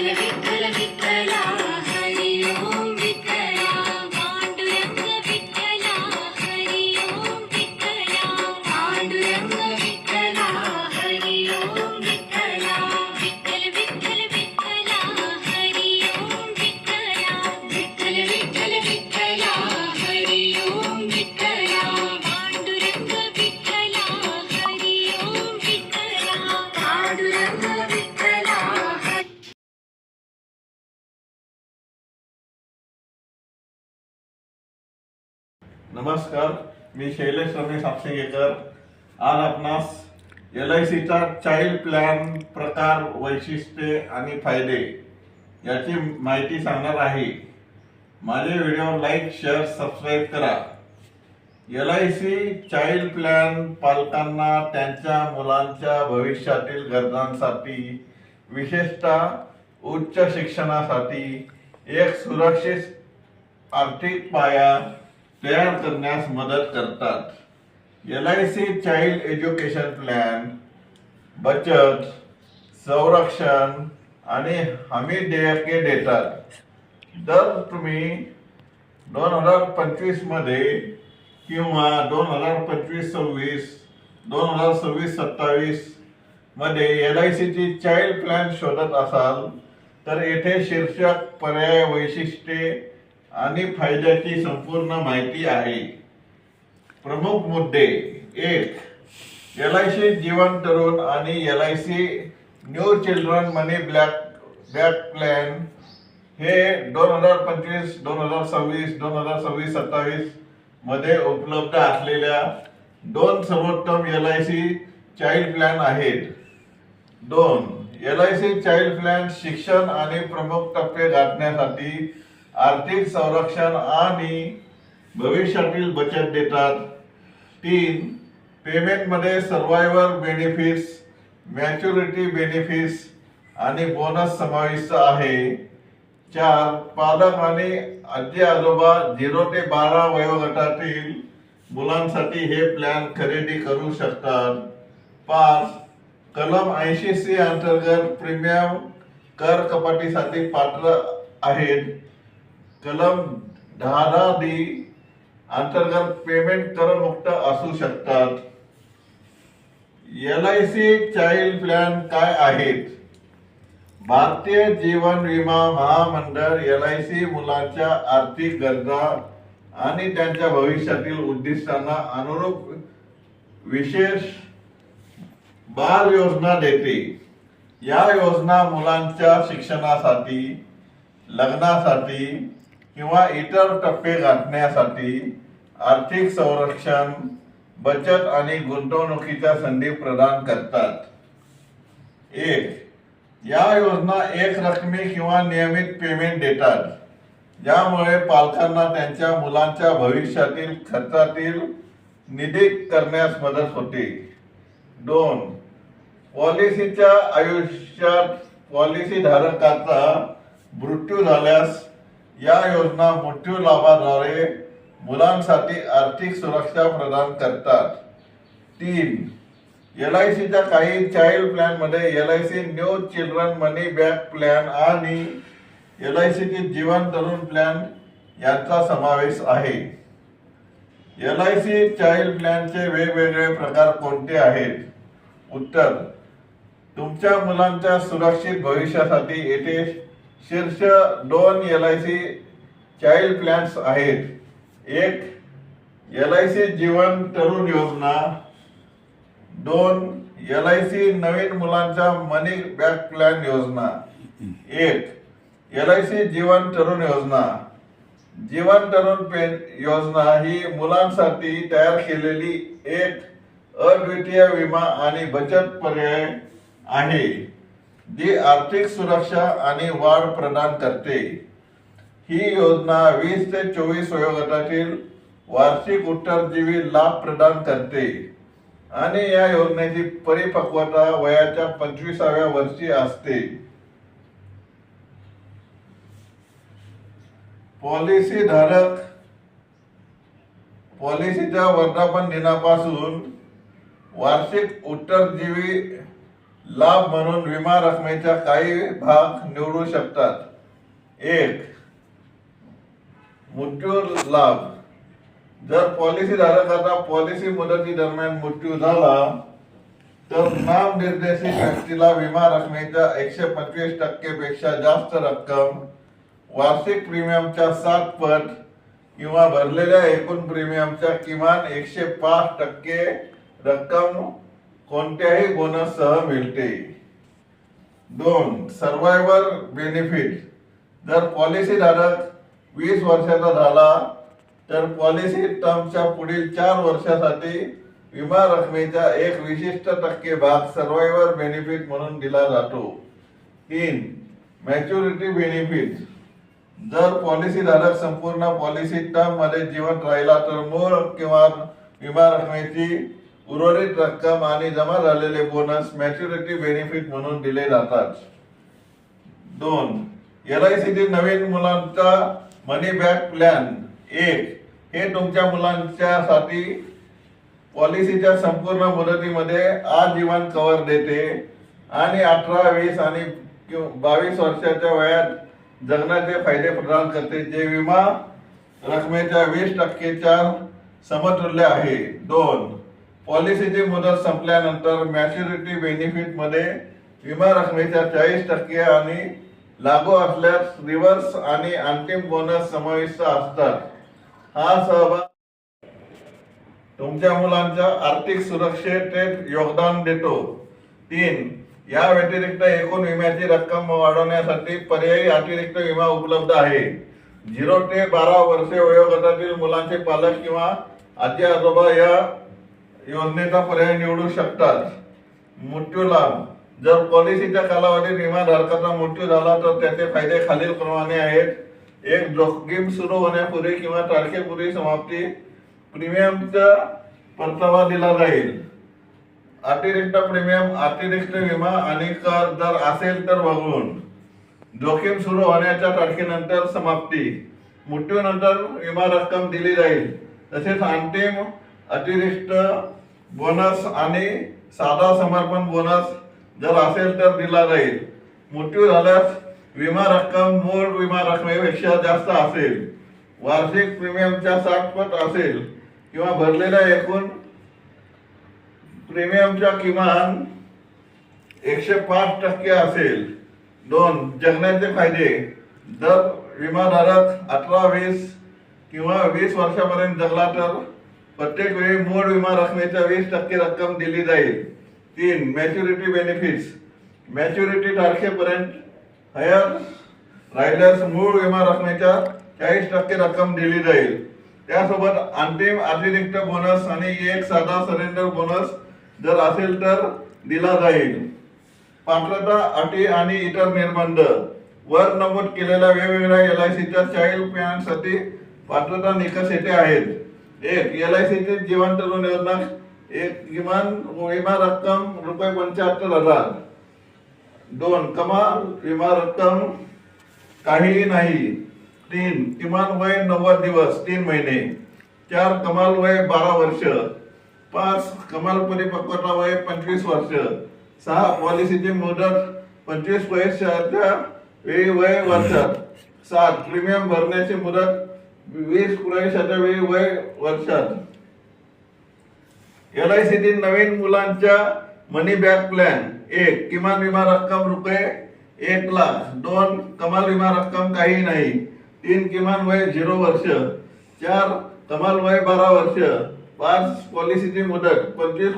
Yeah, yeah, yeah. नमस्कार मी शैलेश रमेश आपशिंगेकर आज आपणास एल आय सीचा चाइल्ड प्लॅन प्रकार वैशिष्ट्ये आणि फायदे याची माहिती सांगणार आहे. माझे व्हिडिओ लाईक शेअर सबस्क्राईब करा. L I C child plan पालकांना त्यांच्या मुलांच्या भविष्यातील गरजांसाठी विशेषतः उच्च शिक्षणासाठी एक सुरक्षित आर्थिक पाया तयार करण्यास मदत करतात. L I C child education plan बचत संरक्षण आणि हमी देयके देतात. जर तुम्ही दोन हजार पंचवीसमध्ये किंवा दोन हजार पंचवीस सव्वीस दोन हजार सव्वीस सत्तावीसमध्ये एल आय सीची चाइल्ड प्लॅन शोधत असाल तर येथे शीर्षक पर्याय वैशिष्ट्ये आणि फायद्याची संपूर्ण माहिती आहे. प्रमुख मुद्दे एक L I C Jeevan Tarun आणि L I C new children money black back plan हे दोन हजार पंचवीस दोन हजार सव्वीस दोन हजार सव्वीस सत्तावीसमध्ये उपलब्ध असलेल्या दोन सर्वोत्तम L I C child plan आहेत. दोन L I C child plan शिक्षण आणि प्रमुख टप्पे गाठण्यासाठी आर्थिक संरक्षण आणि भविष्यातील बचत देतात. तीन पेमेंटमध्ये सर्वायवर बेनिफिट्स मॅच्युरिटी बेनिफिट्स आणि बोनस समाविष्ट आहे. चार पालक आणि आजी आजोबा झिरो ते बारा वयोगटातील मुलांसाठी हे प्लॅन खरेदी करू शकतात. पाच कलम ऐंशी सी अंतर्गत प्रीमियम कर कपातीसाठी पात्र आहेत. कलम दहा डी अंतर्गत पेमेंट करमुक्त असू शकतात. L I C child plan काय आहेत? भारतीय जीवन विमा महामंडळ एल आय सी मुलांच्या आर्थिक गरजा आणि त्यांच्या भविष्यातील उद्दिष्टांना अनुरूप विशेष बाल योजना देते. या योजना मुलांच्या शिक्षणासाठी लग्नासाठी किंवा इतर टप्पे गाठण्यासाठी आर्थिक संरक्षण बचत आणि गुंतवणुकीच्या संधी प्रदान करतात. एक या योजना एक रकमी किंवा नियमित पेमेंट देतात ज्यामुळे पालकांना त्यांच्या मुलांच्या भविष्यातील खर्चातील निधी करण्यास मदत होते. दोन पॉलिसीच्या आयुष्यात पॉलिसी धारकाचा मृत्यू झाल्यास या योजना मृत्यू लाभाद्वारे मुलांसाठी आर्थिक सुरक्षा प्रदान करतात. तीन एल आय सीच्या काही चाइल्ड प्लॅनमध्ये L I C new children money back plan आणि एल आय सीची जीवन तरुण प्लॅन यांचा समावेश आहे. एल आय सी चाइल्ड प्लॅनचे वेगवेगळे प्रकार कोणते आहेत? उत्तर तुमच्या मुलांच्या सुरक्षित भविष्यासाठी येथे शीर्ष दोन L I C child plans आहेत. एक एल आय सी जीवन तरुण योजना. दोन एल आय सी नवीन मुलांचा मनी बॅक प्लॅन योजना. एक एल आय सी जीवन तरुण योजना. जीवन तरुण पेन योजना ही मुलांसाठी तयार केलेली एक अद्वितीय विमा आणि बचत पर्याय आहे. जी आर्थिक सुरक्षा आणि वाढ प्रदान करते. ही योजना वीस ते चोवीस वयोगटातील वार्षिक उत्तरजीवी लाभ प्रदान करते. आणि या योजनेची परिपक्वता वयाच्या पंचवीसाव्या वर्षी असते. पॉलिसी धारक पॉलिसीच्या वर्धापन दिनापासून वार्षिक उत्तरजीवी लाभ म्हणून विमा रकमेचा काही भाग निवडू शकतात. एक मृत्यू लाभ. जर पॉलिसी धारकाचा पॉलिसी मुदती दरम्यान मृत्यू झाला तर नाम निर्देशित व्यक्तीला विमा रकमेच्या एकशे पंचवीस टक्के पेक्षा जास्त रक्कम वार्षिक प्रीमियमच्या सात पट किंवा भरलेल्या एकूण प्रीमियमच्या किमान एकशे पाच टक्के रक्कम कोणत्याही बोनस सह मिळते. दोन सर्वायवर बेनिफिट जर पॉलिसी धारक वीस वर्षाचा झाला तर पॉलिसी टर्मच्या पुढील चार वर्षासाठी विमा रकमेचा एक विशिष्ट टक्के भाग सर्वायवर बेनिफिट म्हणून दिला जातो. तीन मॅच्युरिटी बेनिफिट जर पॉलिसी धारक संपूर्ण पॉलिसी टर्ममध्ये जिवंत राहिला तर मूळ किंवा विमा रकमेची उर्वरित रक्कम आणि जमा झालेले बोनस मॅच्युरिटी बेनिफिट म्हणून दिले जातात. दोन एल आय सी नवीन मुलांचा मनी बॅक प्लॅन एक हे तुमच्या मुलांच्यासाठी पॉलिसीच्या संपूर्ण मुदतीमध्ये आजीवन कव्हर देते आणि अठरा वीस आणि किंवा बावीस वर्षाच्या वयात जगण्याचे फायदे प्रदान करते. जे विमा रकमेच्या वीस टक्केच्या समतुल्य आहे. दोन पॉलिसीची मुदत संपल्यानंतर मॅच्युरिटी बेनिफिटमध्ये विमा रकमेच्या चाळीस टक्के आणि लागू असल्यास रिव्हर्स आणि अंतिम बोनस समाविष्ट असतात. हा सहभाग तुमच्या मुलांच्या आर्थिक सुरक्षेत योगदान देतो. तीन या व्यतिरिक्त एकूण विम्याची रक्कम वाढवण्यासाठी पर्यायी अतिरिक्त विमा उपलब्ध आहे. झिरो ते बारा वर्षे वयोगटातील मुलांचे पालक किंवा आजी आजोबा या योजनेचा पर्याय निवडू शकतात. मृत्यू लाभ. जर पॉलिसीच्या कालावधीत विमा धारकाचा मृत्यू झाला तर त्याचे फायदे खालीलप्रमाणे आहेत. एक जोखीम सुरू होण्यापूर्वी किंवा तारखेपूर्वी समाप्ती प्रीमियमचा परतावा दिला जाईल. अतिरिक्त प्रीमियम अतिरिक्त विमा आणि कर जर असेल तर वगळून जोखीम सुरू होण्याच्या तारखेनंतर समाप्ती. मृत्यूनंतर विमा रक्कम दिली जाईल. तसेच अंतिम अतिरिक्त बोनस आणि साधा समर्पण बोनस जर असेल तर दिला जाईल. मृत्यू झाल्यास विमा रक्कम मूळ विमा रकमेपेक्षा जास्त असेल. वार्षिक प्रीमियमच्या साठ पट असेल किंवा भरलेल्या एकूण प्रीमियमच्या किमान एकशे पाच टक्के असेल. दोन जगण्याचे फायदे. जर विमाधारक अठरा वीस किंवा वीस वर्षापर्यंत जगला तर प्रत्येक वेळी मूळ विमा रकमेच्या वीस टक्के रक्कम दिली जाईल. तीन मॅच्युरिटी बेनिफिट्स मॅच्युरिटी तारखेपर्यंत हयर रायडर्स मूळ विमा रकमेच्या चाळीस टक्के रक्कम दिली जाईल. त्यासोबत अंतिम अतिरिक्त बोनस आणि एक साधा सरेंडर बोनस जर असेल तर दिला जाईल. पात्रता अटी आणि इतर निर्बंध. वर नमूद केलेल्या वेगवेगळ्या एल आय सीच्या चाइल्ड प्लॅनसाठी पात्रता निकष येथे आहेत. एक एल आय सीची जीवन तरुण योजना एक किमान विमा रक्कम रुपये पंच्याहत्तर हजार. दोन कमाल विमा रक्कम काहीही नाही. तीन किमान वय नव्वद दिवस तीन महिने. चार कमाल वय बारा वर्ष. पाच कमाल परिपक्वता वय पंचवीस वर्ष. सहा पॉलिसीची मुदत पंचवीस वर्षाच्या वेळी वय वर्षात. सात प्रीमियम भरण्याची मुदत वीस प्रवेशाच्या वेळी वय वर्षात. एल आय सीची नवीन मुलांच्या मनी बॅक प्लॅन एक किमान विमा रक्कम रुपये एक लाख. दोन कमाल विमा रक्कम काही नाही. तीन किमान वय झिरो वर्ष. चार कमाल वय बारा वर्ष. पाच पॉलिसीची मुदत. पंचवीस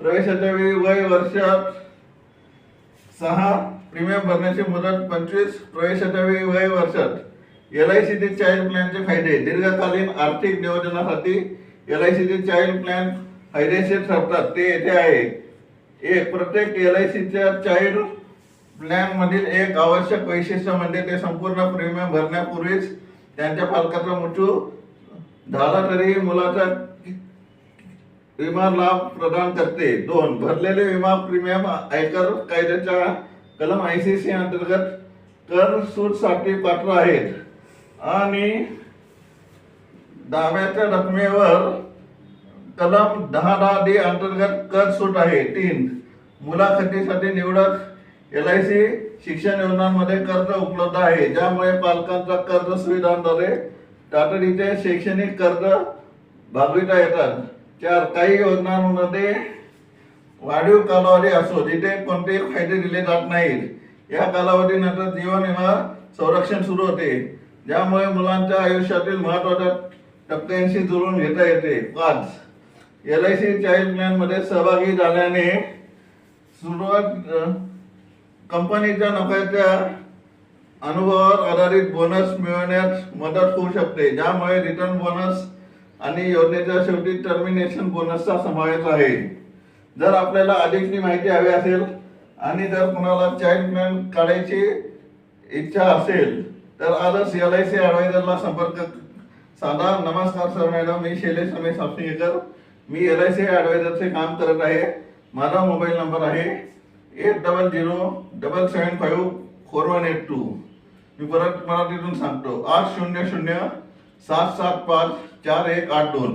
प्रवेशाच्या वेळी वय वर्षात. सहा प्रीमियम भरण्याची मुदत. पंचवीस प्रवेशाच्या वेळी वय वर्षात. एल आय सी चाइल्ड प्लॅनचे फायदे. दीर्घकालीन आर्थिक नियोजनासाठी L I C child plan फायदेशीर ठरतात ते येथे आहे. एक प्रत्येक एल आय सीच्या चाइल्ड प्लॅनमधील एक आवश्यक वैशिष्ट्य म्हणजे ते संपूर्ण प्रीमियम भरण्यापूर्वीच त्यांच्या पालकाचा मृत्यू झाला तरीही मुलाचा विमा लाभ प्रदान करते. दोन भरलेले विमा प्रीमियम आयकर कायद्याच्या कलम आय सी सी अंतर्गत कर सूटसाठी पात्र आहेत. आणि दाव्याच्या रकमेवर कलम दहा दहा डी अंतर्गत कर सूट आहे. तीन मुलाखतीसाठी निवडक एल आय सी शिक्षण योजनांमध्ये कर्ज उपलब्ध आहे. ज्यामुळे पालकांच्या कर्ज सुविधांद्वारे तातडीचे शैक्षणिक कर्ज भागविता येतात. चार काही योजनांमध्ये वाढीव कालावधी असो जिथे कोणतेही फायदे दिले जात नाहीत. या कालावधीनंतर जीवन विमा संरक्षण सुरू होते. ज्यामुळे मुलांच्या आयुष्यातील महत्त्वाच्या टप्प्यांशी जुळून घेता येते. पाच एल आय सी चाईल्ड प्लॅनमध्ये सहभागी झाल्याने सुरुवात कंपनीच्या नफ्याच्या अनुभवावर आधारित बोनस मिळवण्यास मदत होऊ शकते. ज्यामुळे रिटर्न बोनस आणि योजनेच्या शेवटी टर्मिनेशन बोनसचा समावेश आहे. जर आपल्याला अधिकची माहिती हवी असेल आणि जर कोणाला चाईल्ड प्लॅन काढायची इच्छा असेल तर आजच एल आय सी ॲडवायझरला संपर्क साधा. नमस्कार सर मॅडम. मी शैलेश रमेश हापसिंगेकर मी एल आय सी ॲडवायझरचे काम करत आहे. माझा मोबाईल नंबर आहे eight double zero double seven five four one eight two. मी परत मराठीतून सांगतो. आठ शून्य शून्य सात सात पाच चार एक आठ दोन.